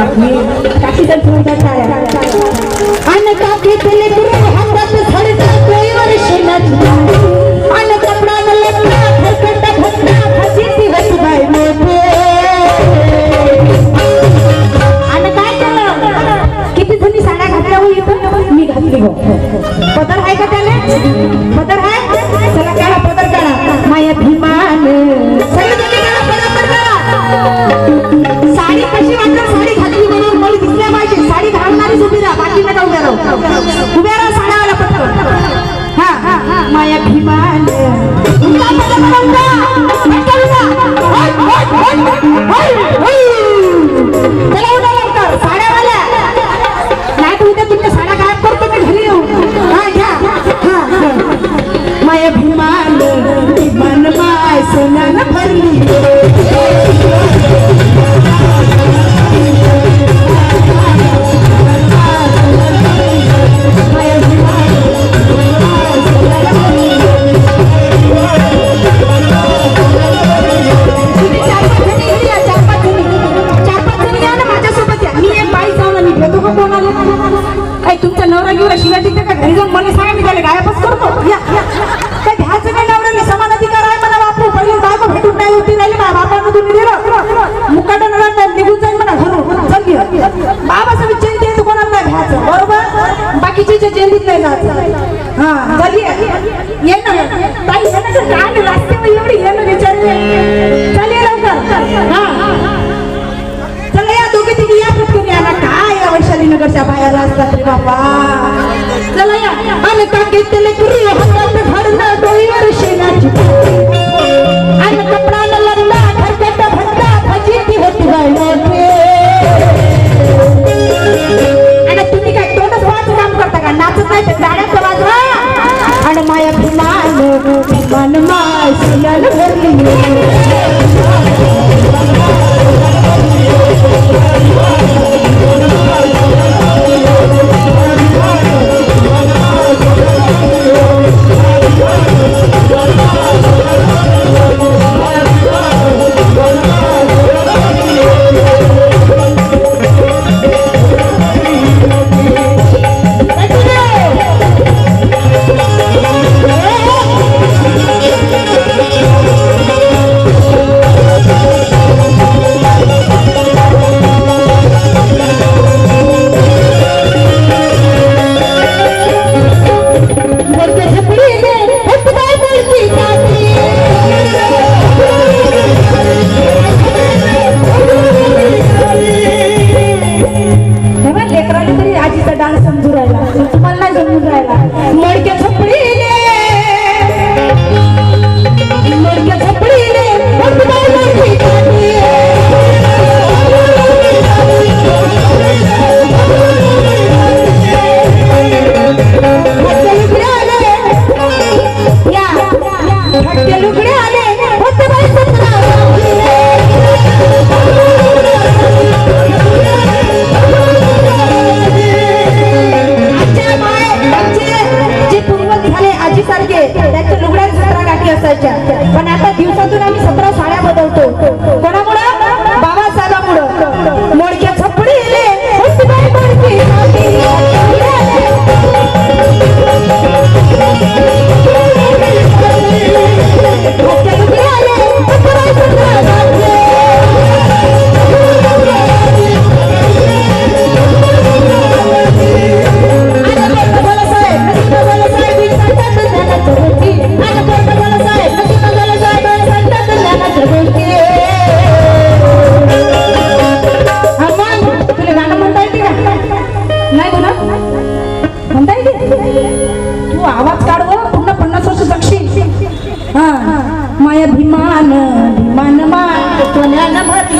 काकी काकी तर तुमच्या टाळ्या आणि काकी तुले गुरु हातात आणि कपडा न मोठे आणि काय केलं? किती जणी साड्या घातल्या हो इथं? मी घातली हो. पदर आहे का त्याला? पदर आहे? चला काढा पदर काढा माया भीमान सगळे साडी कशी वाटत? साडी घातली म्हणून मला दिसल्या पाहिजे. साडी घालणारीच उभी राहा. बाकी नका उभ्या राहू. उभ्या राहा साड्यावाला पटकन. हा हा हा. माया भीमान तुमच्या साड्या घ्या. भीमान माय सोन्यानं भरली. बाकीचे जयंतीत नाही जात. हा चल ये. ना ताई रस्त्यावर एवढी ये ना चल लवकर. हा. चला या दोघे तिघे या पटकन या. ना काय या वैशाली नगरच्या बायाला असतात रे बाबा चला या. आणि काकी त्याला कुरी हातात माय तिचा डान्स समजू राहिला. तुम्हाला नाही समजून राहिला. मडक्या थप्पड पण आता दिवसातून आम्ही सतरा तू आवाज काढव पुन्हा पन्नास वर्ष जगशील. हा. माया भीमान भीमान मान कोण्याला भाती